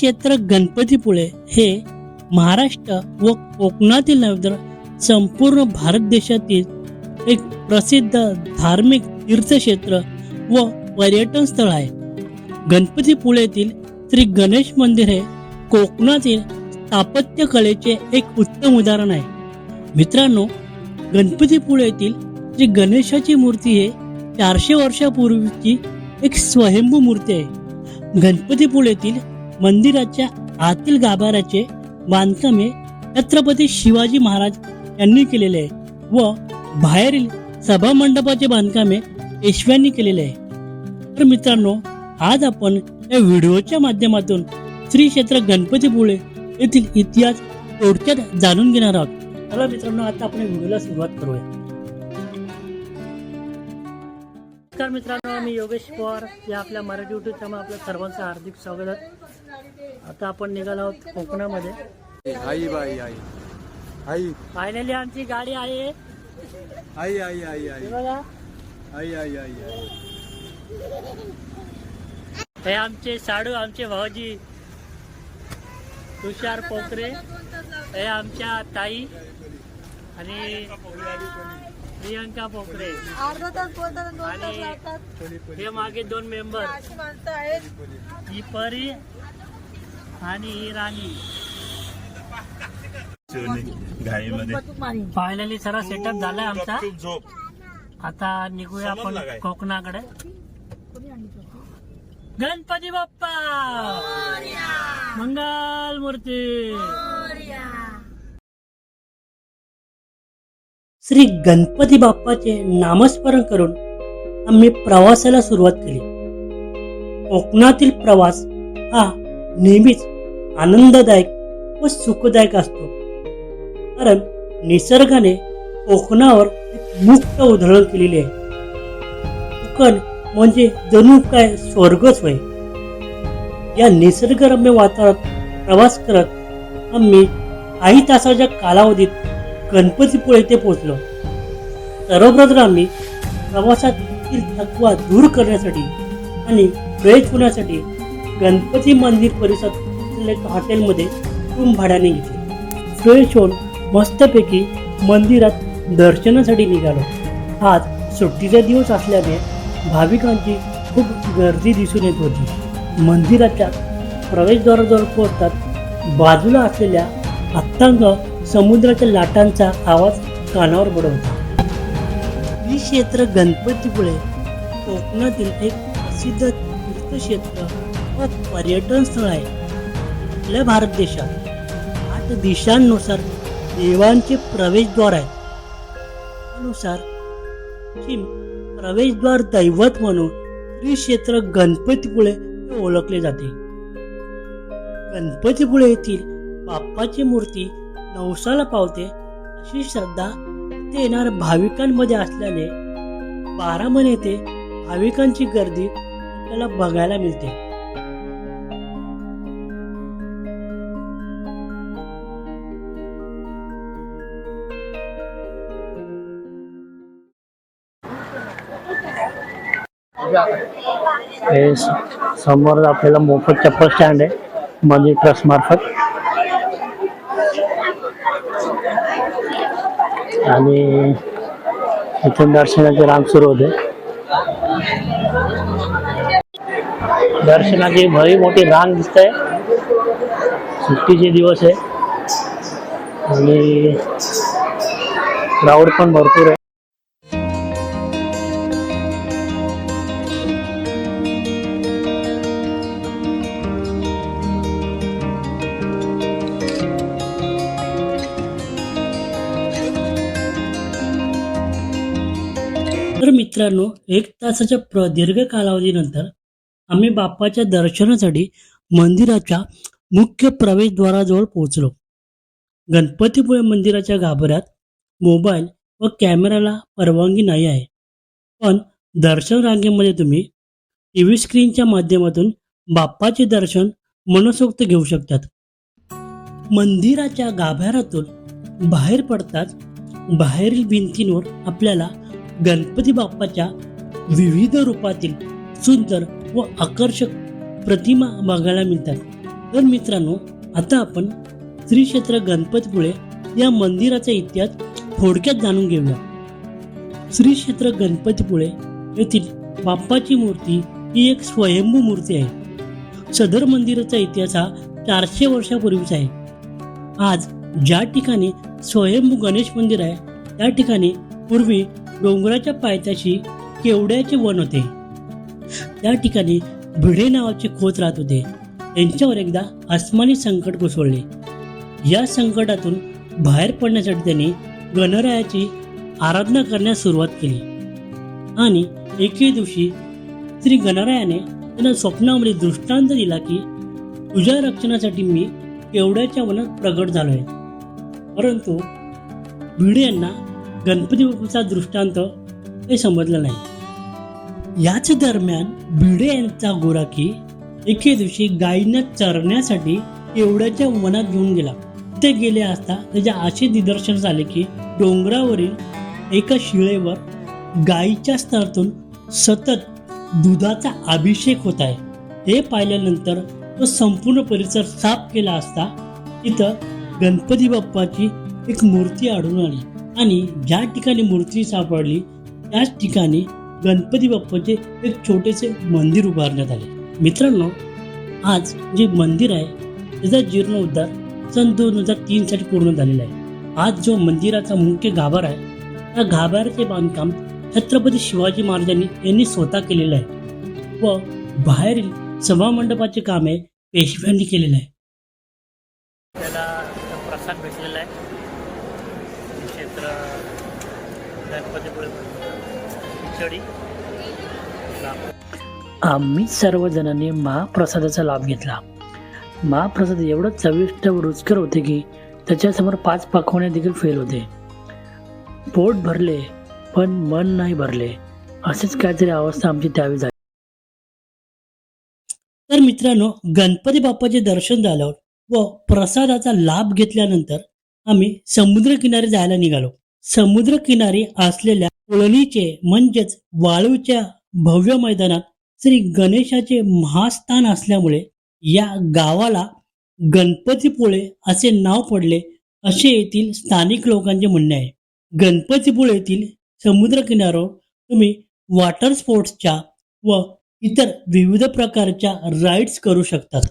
क्षेत्र गणपतीपुळे हे महाराष्ट्र व कोकणातील नव्हे तर संपूर्ण भारत देशातील एक प्रसिद्ध धार्मिक तीर्थक्षेत्र व पर्यटन स्थळ आहे. गणपतीपुळेतील श्री गणेश मंदिर हे कोकणातील स्थापत्यकलेचे एक उत्तम उदाहरण आहे. मित्रांनो गणपतीपुळेतील श्री गणेशाची मूर्ती हे चारशे वर्षापूर्वीची एक स्वयंभू मूर्ती आहे. गणपतीपुळेतील मंदिराच्या आतील गाभाऱ्याचे बांधकाम हे छत्रपती शिवाजी महाराज यांनी केलेले आहे व बाहेरील सभा मंडपाचे बांधकाम हे पेशव्यांनी केलेले आहे. तर मित्रांनो आज आपण या व्हिडिओच्या माध्यमातून श्री क्षेत्र गणपतीपुळे येथील इतिहास थोडक्यात जाणून घेणार आहोत. चला मित्रांनो आता आपण व्हिडिओला सुरुवात करूया. नमस्कार मित्रांनो मी योगेश पवार. या आपल्या मराठी युट्यूब चॅनल आपल्या सर्वांचं हार्दिक स्वागत. आहे आता आपण निघालो आहोत कोकणामध्ये. आई बाई आई. आई. फायनली आमची गाडी आहे. आई आई आई आई. हे बघा. आई आई आई आई. हे आमचे साडू आमचे भाऊजी. तुषार पोखरे. हे आमच्या ताई आणि प्रियंका पोखरे. अर्धा तास बोलतात आणि हे मागे दोन मेंबर ही परी आणि ही राणी घाईमध्ये. फायनली सगळा सेटअप झालाय आमचा. आता निघूया आपण कोकणाकडे. गणपती बाप्पा! मंगल मूर्ती. श्री गणपती बाप्पाचे नामस्मरण करून आम्ही प्रवासाला सुरुवात केली. कोकणातील प्रवास हा नेहमीच आनंददायक व सुखदायक असतो. कारण निसर्गाने कोकणावर एक मुक्त उधळण केलेली आहे. कोकण म्हणजे जणू काय स्वर्गच होय. या निसर्गरम्य वातावरणात प्रवास करत आम्ही काही तासाच्या कालावधीत गणपतीपुळे येथे पोहोचलो. सर्वप्रथम आम्ही प्रवासातील थकवा दूर करण्यासाठी आणि फ्रेश होण्यासाठी गणपती मंदिर परिसरात एका हॉटेलमध्ये रूम भाड्याने घेतली. फ्रेश होऊन मस्तपैकी मंदिरात दर्शनासाठी निघालो. आज सुट्टीचा दिवस असल्याने भाविकांची खूप गर्दी दिसून येत होती. मंदिराच्या प्रवेशद्वाराजवळ पोहोचतात बाजूला असलेल्या अत्तांग समुद्राच्या लाटांचा आवाज कानावर पडवतो ही क्षेत्र गणपतीपुळे कोकणातील एक प्रसिद्ध तीर्थक्षेत्र महत्वाचं पर्यटन स्थळ आहे. आपल्या भारत देशात आठ दिशांनुसार देवांचे प्रवेशद्वार आहे त्यानुसार पश्चिम प्रवेशद्वार दैवत म्हणून श्री क्षेत्र गणपतीपुळे हे ओळखले जाते. गणपतीपुळे येथील बाप्पाची मूर्ती नवसाला पावते अशी श्रद्धा ते येणाऱ्या भाविकांमध्ये असल्याने बारामण येथे भाविकांची गर्दी आपल्याला बघायला मिळते. हे समोर आपल्याला मोफत चप्पल स्टँड आहे म्हणजे मनी ट्रस्ट मार्फत. आणि इथून दर्शनाची रांग सुरू होते. दर्शनाची भरी मोठी रांग दिसत. आहे सुट्टीचे दिवस आहे. आणि क्राऊड पण भरपूर आहे. तर मित्रांनो एक तासाच्या प्रदीर्घ कालावधीनंतर आम्ही बाप्पाच्या दर्शनासाठी मंदिराच्या मुख्य प्रवेशद्वाराजवळ पोहोचलो. गणपतीपुळे मंदिराच्या गाभाऱ्यात मोबाईल व कॅमेराला परवानगी नाही आहे. पण दर्शन रांगेमध्ये तुम्ही टी व्ही स्क्रीनच्या माध्यमातून बाप्पाचे दर्शन मनसोक्त घेऊ शकतात. मंदिराच्या गाभाऱ्यातून बाहेर पडताच बाहेरील भिंतींवर आपल्याला गणपती बाप्पाच्या विविध रूपातील सुंदर व आकर्षक प्रतिमा बघायला मिळतात. तर मित्रांनो आता आपण श्री क्षेत्र गणपतीपुळे या मंदिराचा इतिहास थोडक्यात जाणून घेऊया. श्री क्षेत्र गणपतीपुळे येथील बाप्पाची मूर्ती ही एक स्वयंभू मूर्ती आहे. सदर मंदिराचा इतिहास हा चारशे वर्षापूर्वीचा आहे. आज ज्या ठिकाणी स्वयंभू गणेश मंदिर आहे त्या ठिकाणी पूर्वी डोंगराच्या पायथ्याशी केवड्याचे वन होते. त्या ठिकाणी भिडे नावाचे खोत राहत होते. त्यांच्यावर एकदा आसमानी संकट कोसळले. या संकटातून बाहेर पडण्यासाठी त्यांनी गणरायाची आराधना करण्यास सुरुवात केली. आणि एके दिवशी श्री गणरायाने त्यांना स्वप्नामध्ये दृष्टांत दिला की तुझ्या रक्षणासाठी मी केवड्याच्या वनात प्रगट झालोय. परंतु भिडे यांना गणपती बाप्पाचा दृष्टांत हे समजलं नाही. याच दरम्यान भिडे यांचा गोराकी एके दिवशी गायींना चरण्यासाठी एवढ्याच्या वनात घेऊन गेला. ते गेले असता त्याच्या असे निदर्शन झाले की डोंगरावरील एका शिळेवर गायीच्या स्तरातून सतत दुधाचा अभिषेक होत आहे. हे पाहिल्यानंतर तो संपूर्ण परिसर साफ केला असता तिथं गणपती बाप्पाची एक मूर्ती आढळून आली. आणि ज्या ठिकाणी मूर्ती सापडली त्याच ठिकाणी गणपती बाप्पाचे एक छोटेसे मंदिर उभारण्यात आले. मित्रांनो आज जे मंदिर आहे त्याचा जीर्णोद्धार सन दोन हजार तीनसाठी पूर्ण झालेला आहे. आज जो मंदिराचा मुख्य गाभार आहे त्या गाभाऱ्याचे बांधकाम छत्रपती शिवाजी महाराजांनी यांनी स्वतः केलेलं आहे. व बाहेरील सभामंडपाचे काम आहे पेशव्यांनी केलेलं आहे. क्षेत्र गणपतीपुळे खिचडी. आम्ही सर्वजणांनी महाप्रसादाचा लाभ घेतला. महाप्रसाद एवढं चविष्ट व रुचकर होते की त्याच्यासमोर पाच पाखवण्या देखील फेल होते. पोट भरले पण मन नाही भरले. अशीच काहीतरी अवस्था आमची त्यावेळी झाली. तर मित्रांनो गणपती बाप्पाचे दर्शन झाल्यावर व प्रसादाचा लाभ घेतल्यानंतर आम्ही समुद्रकिनारी जायला निघालो. समुद्रकिनारी असलेल्या कोळणीचे म्हणजेच वाळूच्या भव्य मैदानात श्री गणेशाचे महास्थान असल्यामुळे या गावाला गणपतीपुळे असे नाव पडले असे येथील स्थानिक लोकांचे म्हणणे आहे. गणपतीपुळे येथील समुद्रकिनाऱ्यावर तुम्ही वॉटर स्पोर्ट्सच्या व इतर विविध प्रकारच्या राईड्स करू शकतात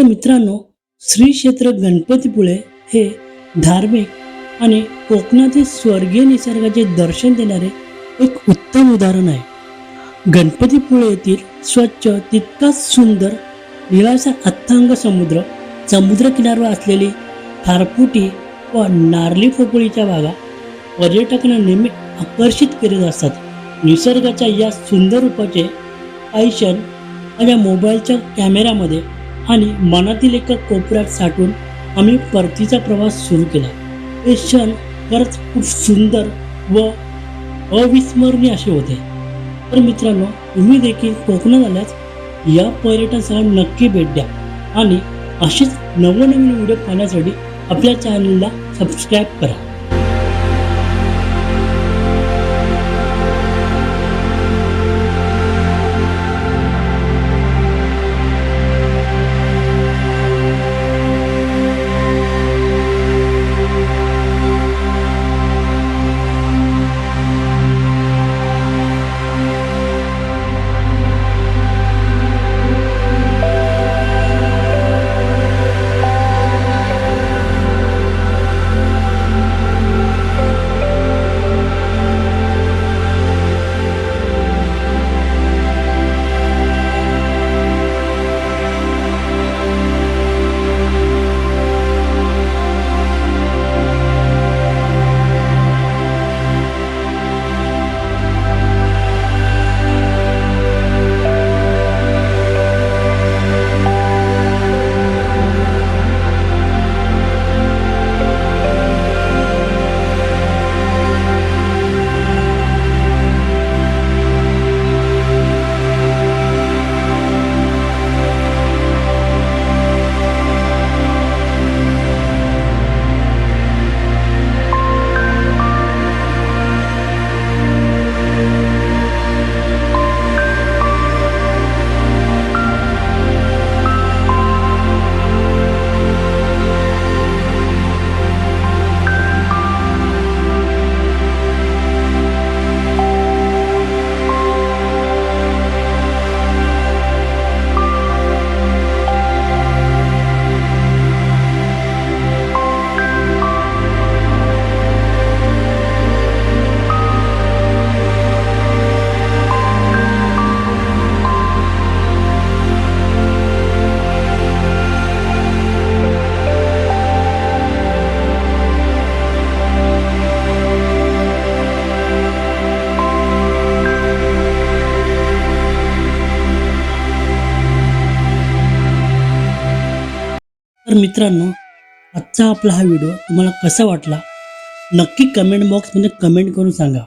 तर मित्रांनो श्री क्षेत्र गणपतीपुळे हे धार्मिक आणि कोकणातील स्वर्गीय निसर्गाचे दर्शन देणारे एक उत्तम उदाहरण आहे. गणपतीपुळे येथील स्वच्छ तितकाच सुंदर निळासा अथांग समुद्र समुद्रकिनाऱ्यावर असलेली खारपुटी व नारली पोपळीच्या भागा पर्यटकांना नेहमी आकर्षित करीत असतात. निसर्गाच्या या सुंदर रूपाचे आयशन माझ्या मोबाईलच्या कॅमेऱ्यामध्ये आणि मनातील एका कोपऱ्यात साठवून आम्ही परतीचा प्रवास सुरू केला. हे क्षण खरंच खूप सुंदर व अविस्मरणीय असे होते. तर मित्रांनो तुम्ही देखील कोकणात आल्यास या पर्यटन स्थळाला नक्की भेट द्या आणि अशीच नवनवीन व्हिडिओ पाहण्यासाठी आपल्या चॅनलला सबस्क्राईब करा. मित्रांनो आजचा आपला हा व्हिडिओ तुम्हाला कसा वाटला? नक्की कमेंट बॉक्समध्ये कमेंट करून सांगा.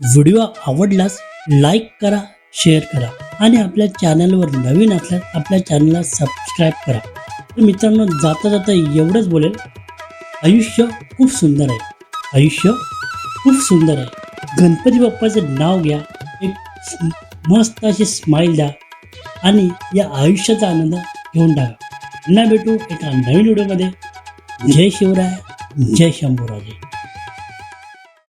व्हिडिओ आवडल्यास लाईक करा शेअर करा आणि आपल्या चॅनलवर नवीन असल्यास आपल्या चॅनलला सबस्क्राईब करा. तर मित्रांनो जाता जाता एवढंच बोलेल आयुष्य खूप सुंदर आहे. आयुष्य खूप सुंदर आहे. गणपती बाप्पाचं नाव घ्या एक मस्त अशी स्माईल द्या आणि या आयुष्याचा आनंद घेऊन टाका. पुन्हा भेटू एका नवीन व्हिडिओमध्ये. जय शिवराय जय शंभूराजे.